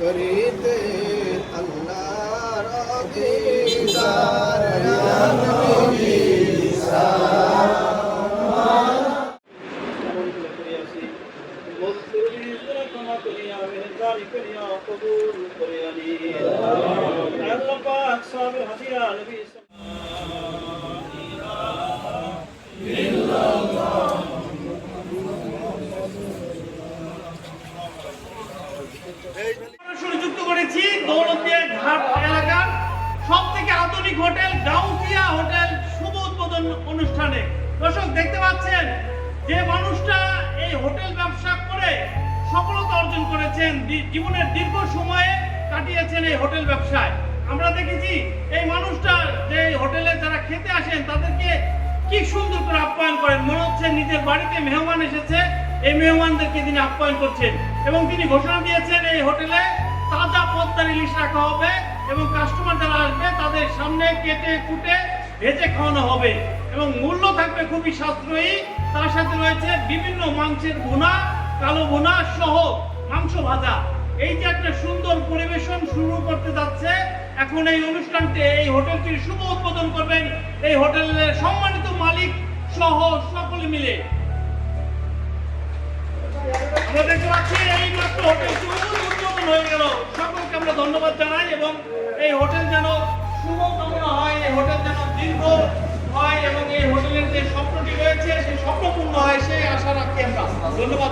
করিতে আল্লাহর দিদার ইয়া নবী এই হোটেল ব্যবসা করে সফলতা অর্জন করেছেন জীবনের দীর্ঘ সময়ে কাটিয়েছেন এই হোটেল ব্যবসায়। আমরা দেখেছি এই মানুষটা যে হোটেলে যারা খেতে আসেন, তাদেরকে কি সুন্দর করে আপ্যায়ন করেন। বাড়িতে মেহমান এসেছে, এই মেহমানদেরকে তিনি আপ্যায়ন করছেন এবং তিনি ঘোষণা দিয়েছেন এই হোটেলে তাজা পদ্মার ইলিশ রাখা হবে এবং কাস্টমার যারা আসবে তাদের সামনে কেটে কুটে ভেজে খাওয়ানো হবে এবং মূল্য থাকবে খুবই সাশ্রয়ী। তার সাথে রয়েছে বিভিন্ন মাংসের ভুনা, কালো ভুনা সহ মাংস ভাজা। এই যে একটা সুন্দর পরিবেশন শুরু করতে যাচ্ছে, এখন এই অনুষ্ঠানটি, এই হোটেলটির শুভ উদ্বোধন করবেন এই হোটেলের সম্মানিত মালিক সহ সকলে মিলে। হয়ে গেল। সকলকে আমরা ধন্যবাদ জানাই এবং এই হোটেল যেন হয়, এই হোটেল যেন হয় এবং এই হোটেলের যে স্বপ্নটি রয়েছে, সেই হয়, সেই আশা ধন্যবাদ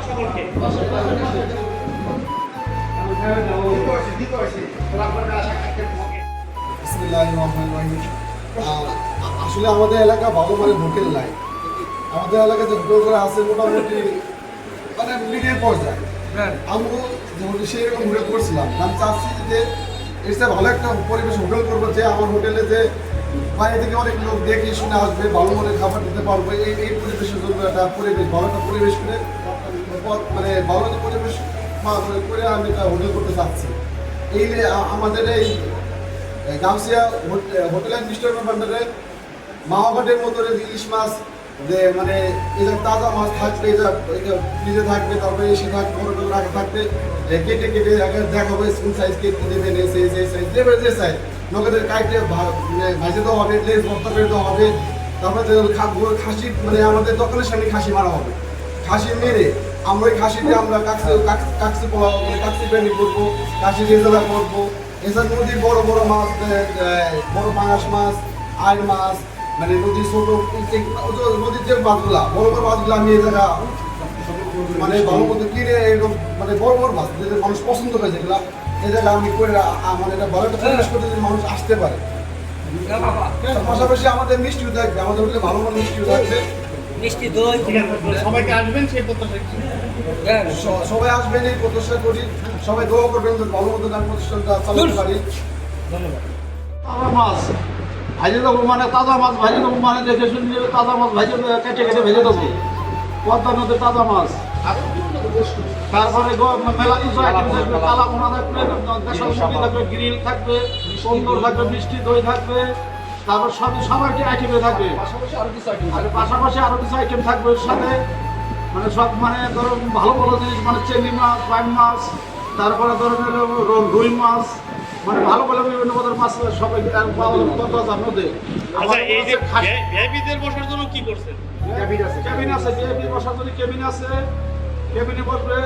আসলে আমাদের এলাকা ভালো মানে হোটেল নাই। আমাদের এলাকায় যে হোটেলগুলো আছে মোটামুটি মানে মিডিয়াম পর্যায়ে। আমরাও যে হোটেল সেরকম হোটেল করছিলাম আমি চাচ্ছি যে এর ভালো একটা পরিবেশ হোটেল করব, যে আমার হোটেলে যে বাইরে থেকে অনেক লোক দেখে শুনে আসবে, ভালো মনে খাবার দিতে পারব, এই এই পরিবেশের একটা পরিবেশ, ভালো একটা পরিবেশ করে মানে ভালো একটা পরিবেশ করে আমি একটা হোটেল করতে চাচ্ছি। এই আমাদের এই গামসিয়া হোটেলের মিস্টার ভান্ডারে মামাঘাটের মতো ইলিশ মাছ যে মানে এই তাজা মাছ থাকবে ফ্রিজে থাকবে, তারপরে এসে থাকবে বড় বড় রাখা থাকবে কেটে কেটে দেখাবে স্কুল সাইজ কেটে দেবেন এসে সাইজ যে সাইজ লোকেদের কাইটে মানে ভাজে দেওয়া হবে, লেজ ভর্তা করে দেওয়া হবে, তারপরে খাসি মানে আমাদের দোকানের সামনে খাসি মারা হবে। খাসি মেরে আমরা ওই খাসিতে আমরা কাকসি কাক- কাকসি পোলাও মানে কাকসি বিরিয়ানি করব, কাশি রেজালা করব। এছাড়া নদীর বড় বড় মাছ বড় পাঙাশ মাছ আইর মাছ মানে নদীর ছোট নদীর যে মাছগুলা বড় বড় মাছগুলো আমি এই জায়গা। মানে ভালো মতো কিনে এরকম মানে বড় বড় মাছ যেটা মানুষ পছন্দ করে যেগুলা এই জায়গা আমি করে মানে এটা ভালো একটা পরিবেশ করতে যদি মানুষ আসতে পারে। পাশাপাশি আমাদের মিষ্টিও থাকবে আমাদের হোটেলে ভালো ভালো মিষ্টিও থাকবে। মিষ্টি দই। সবাইকে আসবেন সেই প্রত্যাশা সবাই আসবেন এই প্রতিষ্ঠা করি। সবাই দোয়া করবেন যে ভালো মতো প্রতিষ্ঠানটা চালাতে পারি। তাজা মাছ। ভাজি দেবো মানে তাজা মাছ ভাজি দেবো মানে দেখে শুনে তাজা মাছ ভাজি কেটে কেটে ভেজে দেবো। পদ্মা নদীর তাজা মাছ। তারপরে মেলা কিছু আইটেম থাকবে থাকবে, দেশাল মুরগি থাকবে, গ্রিল থাকবে সুন্দর থাকবে, মিষ্টি দই থাকবে, তারপর সব সবাইটি আইটেমে থাকবে। পাশাপাশি আরও কিছু আইটেম থাকবে সাথে। মানে সব মানে ধরো ভালো ভালো জিনিস মানে চেংড়ি মাছ বাইম মাছ, তারপরে ধরো রুই মাছ মানে ভালো ভালো বিভিন্ন পদের মাছ সবাই পাওয়া যার মধ্যে আচ্ছা এই যে খাসি বসার জন্য কি করছেন? কেবিন আছে বিআইপি বসার জন্য কেবিন আছে। কেবিনে বসবে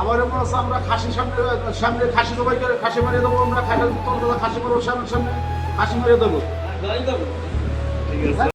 আবার এমন আছে আমরা খাসি সামনে সামনে খাসি জবাই করে খাসি মারিয়ে দেবো আমরা খাসি খাসি মারবো সামনে সামনে খাসি মারিয়ে দেবো।